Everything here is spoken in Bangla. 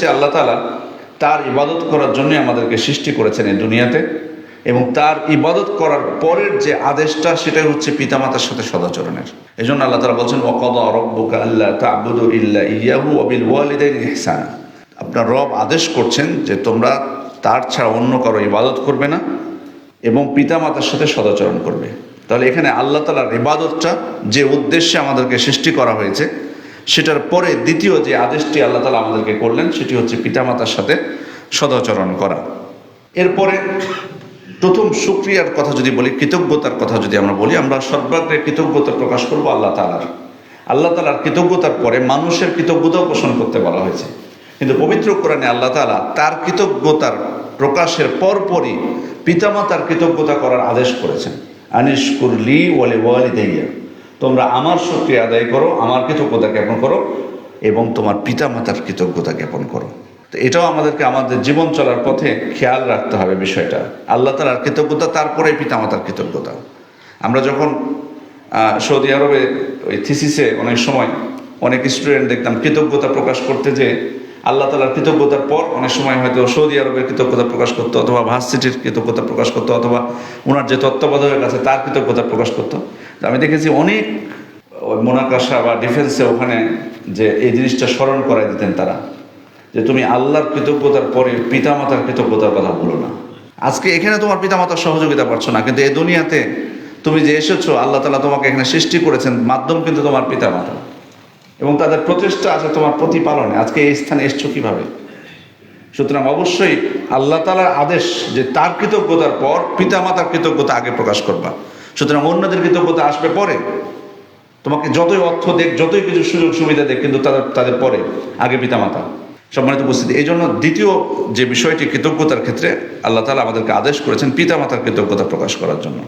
যে আল্লাহ তালা তার ইবাদত করার জন্য আমাদেরকে সৃষ্টি করেছেন এই দুনিয়াতে এবং তার ইবাদত করার পরের যে আদেশটা সেটা হচ্ছে পিতামাতার সাথে সদাচরণের। এই জন্য আল্লাহ তালা বলছেন ওকদ রব্বুকা আল্লাহ তাবুদু ইল্লা ইয়াহু অবিল ওয়ালিদাইন ইহসান। আপনার রব আদেশ করছেন যে তোমরা তার ছাড়া অন্য কারও ইবাদত করবে না এবং পিতামাতার সাথে সদাচরণ করবে। তাহলে এখানে আল্লাহ তালার ইবাদতটা যে উদ্দেশ্যে আমাদেরকে সৃষ্টি করা হয়েছে সেটার পরে দ্বিতীয় যে আদেশটি আল্লাহ তালা আমাদেরকে করলেন, সেটি হচ্ছে পিতামাতার সাথে সদাচরণ করা। এরপরে প্রথম সুক্রিয়ার কথা যদি বলি, কৃতজ্ঞতার কথা যদি আমরা বলি, আমরা সর্বাগ্রে কৃতজ্ঞতা প্রকাশ করব আল্লাহ তালার আল্লাহ তালার কৃতজ্ঞতার পরে মানুষের কৃতজ্ঞতাও পোষণ করতে বলা হয়েছে। কিন্তু পবিত্র কোরআনে আল্লাহ তালা তার কৃতজ্ঞতার প্রকাশের পরপরই পিতামাতার কৃতজ্ঞতা করার আদেশ করেছেন। আনিস কুরলি ওয়ালে ওয়ালি দেইয়া তোমরা আমার শুক্রিয়া আদায় করো, আমার কৃতজ্ঞতা জ্ঞাপন করো এবং তোমার পিতামাতার কৃতজ্ঞতা জ্ঞাপন করো। তো এটাও আমাদেরকে আমাদের জীবন চলার পথে খেয়াল রাখতে হবে বিষয়টা। আল্লাহ তালার কৃতজ্ঞতা, তারপরে পিতামাতার কৃতজ্ঞতা। আমরা যখন সৌদি আরবে ওই থিসিসে অনেক সময় অনেক স্টুডেন্ট দেখতাম কৃতজ্ঞতা প্রকাশ করতে যে আল্লাহ তালার কৃতজ্ঞতার পর অনেক সময় হয়তো সৌদি আরবের কৃতজ্ঞতা প্রকাশ করতো অথবা ভার্সিটির কৃতজ্ঞতা প্রকাশ করতো অথবা ওনার যে তত্ত্বাবধায়ক আছে তার কৃতজ্ঞতা প্রকাশ করতো। আমি দেখেছি অনেক মোনাকাশা বা ডিফেন্সে ওখানে যে এই জিনিসটা স্মরণ করাই দিতেন তারা। যে তুমি আল্লাহর কৃতজ্ঞতার পরে পিতামাতার কৃতজ্ঞতার কথা বলো না। আজকে এখানে তোমার পিতামাতার সহযোগিতা পাচ্ছ না, কিন্তু এই দুনিয়াতে তুমি যে এসেছ, আল্লাহ তালা তোমাকে এখানে সৃষ্টি করেছেন, মাধ্যম কিন্তু তোমার পিতামাতা। এবং তাদের প্রচেষ্টা আছে তোমার প্রতিপালনে। আজকে এই স্থানে এসছো কীভাবে? সুতরাং অবশ্যই আল্লাহ তালার আদেশ যে তার কৃতজ্ঞতার পর পিতামাতার কৃতজ্ঞতা আগে প্রকাশ করবা। সুতরাং অন্যদের কৃতজ্ঞতা আসবে পরে। তোমাকে যতই অর্থ দেখ, যতই কিছু সুযোগ সুবিধা দেখ, কিন্তু তাদের তাদের পরে, আগে পিতামাতা। সম্মানিত উপস্থিতি এই জন্য দ্বিতীয় যে বিষয়টি কৃতজ্ঞতার ক্ষেত্রে আল্লাহ তালা আমাদেরকে আদেশ করেছেন পিতামাতার কৃতজ্ঞতা প্রকাশ করার জন্য।